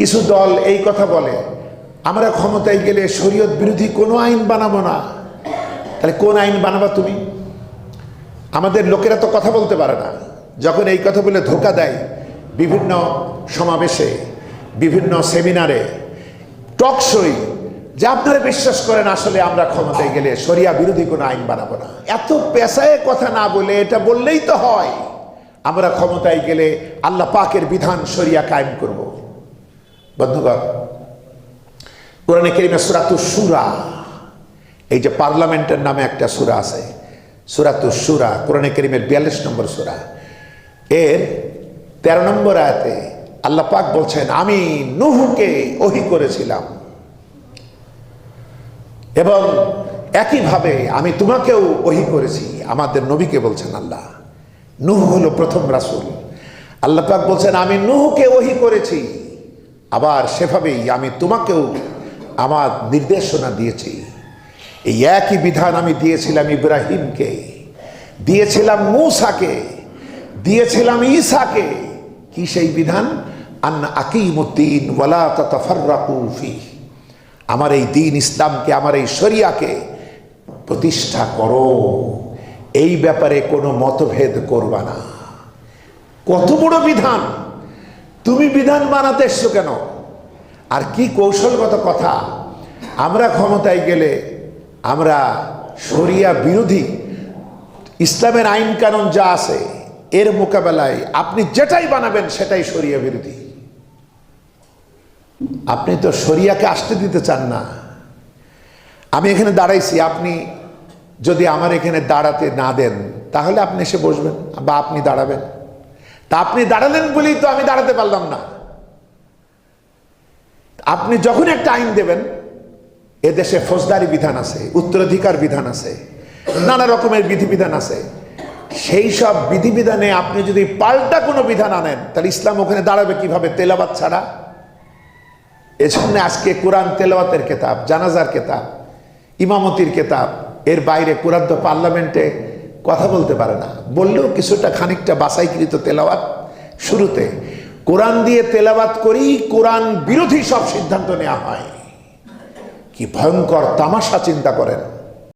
কিছু দল এই কথা বলে, আমরা ক্ষমতায় গেলে শরীয়ত বিরোধী কোনো আইন বানাবো না। তাহলে কোন আইন বানাবা তুমি? আমাদের লোকেরা তো কথা বলতে পারে না। যখন এই কথা বলে ধোকা দেয় বিভিন্ন সমাবেশে, বিভিন্ন সেমিনারে টকশই যে আপনারা বিশ্বাস করেন আসলে আমরা ক্ষমতায় গেলে শরিয়া বিরোধী কোনো আইন বানাবো না। এত পেশায় কথা না বলে এটা বললেই তো হয়। আমরা ক্ষমতায় গেলে আল্লাহ পাকের বিধান শরিয়া কায়েম করব। বন্ধুগণ কোরআনে কেরিমে সুরাতু সুরা এই যে পার্লামেন্টের নামে একটা সুরা আছে, সুরাতু সুরা কোরআনে কেরিমের বিয়াল্লিশ নম্বর সুরা। এর তেরো নম্বর আয়াতে আল্লাহ পাক বলছেন, আমি নুহুকে ওহি করেছিলাম। এবং একইভাবে আমি তোমাকেও ওহি করেছি, আমাদের নবীকে বলছেন আল্লাহ। নুহ হলো প্রথম রাসূল। আল্লাহ পাক বলছেন, আমি নুহকে ওহি করেছি। আবার সেভাবেই আমি তোমাকেও আমার নির্দেশনা দিয়েছি। এই একই বিধান আমি দিয়েছিলাম ইব্রাহিমকে, দিয়েছিলাম মূসাকে, দিয়েছিলাম ঈসাকে। কি সেই বিধান? ওয়ালা আমার এই দিন ইসলামকে, আমার এই শরিয়াকে প্রতিষ্ঠা করো। এই ব্যাপারে কোনো মতভেদ করবা না। কত বড় বিধান! তুমি বিধান বানাতে এসছো কেন? আর কি কৌশলগত কথা? আমরা ক্ষমতায় গেলে আমরা শরিয়া বিরোধী, ইসলামের আইন কানুন যা আছে, এর মোকাবেলায় আপনি যেটাই বানাবেন সেটাই শরিয়া বিরোধী। আপনি তো শরিয়াকে আসতে দিতে চান না। আমি এখানে দাঁড়াইছি, আপনি যদি আমার এখানে দাঁড়াতে না দেন, তাহলে আপনি এসে বসবেন বা আপনি দাঁড়াবেন। তা আপনি দাঁড়ালেন বলেই তো আমি দাঁড়াতে পারলাম না। আপনি যখন একটা আইন দেবেন, এদেশে ফৌজদারি বিধান আছে, উত্তরাধিকার বিধান আছে, নানা রকমের বিধিবিধান আছে। সেই সব বিধিবিধানে আপনি যদি পাল্টা কোনো বিধান আনেন, তাহলে ইসলাম ওখানে দাঁড়াবে কীভাবে? তেলাবাত ছাড়া। এজন্য আজকে কোরআন তেলাওয়াতের কেতাব, জানাজার কেতাব, ইমামতির কেতাব, এর বাইরে কোরআন তো পার্লামেন্টে কথা বলতে পারে না। বললেও কিছুটা খানিকটা বাসাইকৃত তেলাওয়াত শুরুতে। কোরআন দিয়ে তেলাবাত করি কোরআন বিরোধী সব সিদ্ধান্ত নেওয়া হয়। কি ভয়ঙ্কর তামাশা চিন্তা করেন।